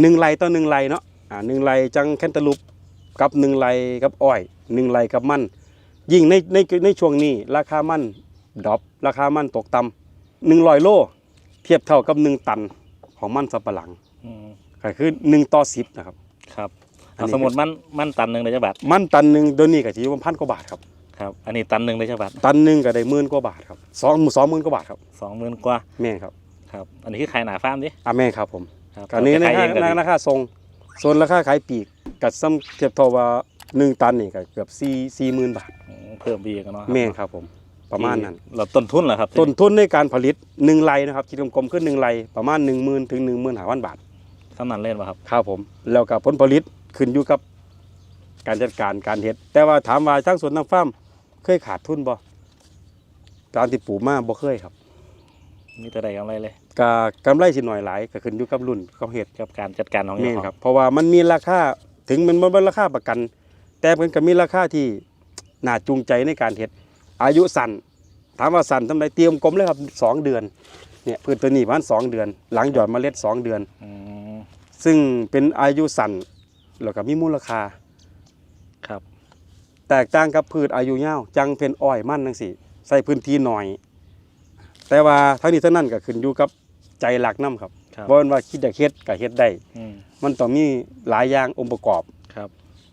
หนึ่งไร่ต่อหนึ่งไร่เนาะอ่าหนึ่งไร่จังแคนตาลูปกับหนึ่งไร่กับอ้อยหนึ่งไร่กับมันยิ่งในในในช่วงนี้ราคามันดรอปราคามันตกต่ำหนึ่งร้อยโล เทียบเท่ากับหนึ่งตันของมันสับปะหลังอืมก็คือหนึ่งต่อสิบนะครับครับอันเอานี้สมมุติมันมันตันหนึ่งได้จักบาทมันตันหนึ่งเดี๋ยวนี้ก็จะอยู่ประมาณพันกว่าบาทครับครับอันนี้ตันหนึ่งได้จักบาทตันหนึ่งก็ได้หมื่นกว่าบาทครับสองสองหมื่นกว่าบาทครับสองหมื่นกว่าแม่นครับครับ อันนี้คือขายหนาฟาร์มดิอะแม่นครับผม ครับอันนี้แต่นะขายคเองก็ราดีราคาทรงส่วนราคาขายปลีกกับซ้ำเทียบเท่าว่าหนึ่งตันนี่ก็เกือบสี่สี่หมื่นบาทอืมเพิ่มไปอีกอะเนาะแม่นครับผมประมาณนั้นเราต้นทุนเหรอครับ ต้นทุนในการผลิตหนึ่งไรนะครับคิดกลมๆขึ้นหนึ่งไรประมาณหนึ่งหมื่นถึงหนึ่งหมื่นห้าพันบาทสำนันเล่นป่ะครับครับผม แล้วก็ผลผลิตขึ้นอยู่กับการจัดการการเฮ็ด แต่ว่าถามว่าทั้งสวนทั้งฟาร์มเคยขาดทุนบ่การที่ปลูกมาบ่เคยครับ มีแต่ได้กำไรเลยก็กำไรสิหน่อยหลายก็ขึ้นอยู่กับรุ่นของเฮ็ดกับการจัดการของแม่เจ้านของครับ เพราะว่ามันมีราคาถึงมันบ่เป็นราคาประกัน แต่มันก็มีราคาที่น่าจูงใจในการเฮ็ดอายุสั้นถามว่าสั้นทำไมเตรียมกลมเลยครับสองเดือนเนี่ยพืชตัวนี้ประมาณสองเดือน หลังหยอดเมล็ดสองเดือน อืมซึ่งเป็นอายุสั้นแล้วก็มีมูลค่า ครับ แตกต่างกับพืชอายุยาวจังเป็นอ้อยมันจังซี่ใส่พื้นที่หน่อย แต่ว่าทั้งนี้ทั้งนั้นก็ขึ้นอยู่กับใจหลักนํครับครับบ่ว่าคิดอยากเฮ็ดก็เฮ็ดได้ อืมมันต้องมีหลายอย่างองค์ประกอบ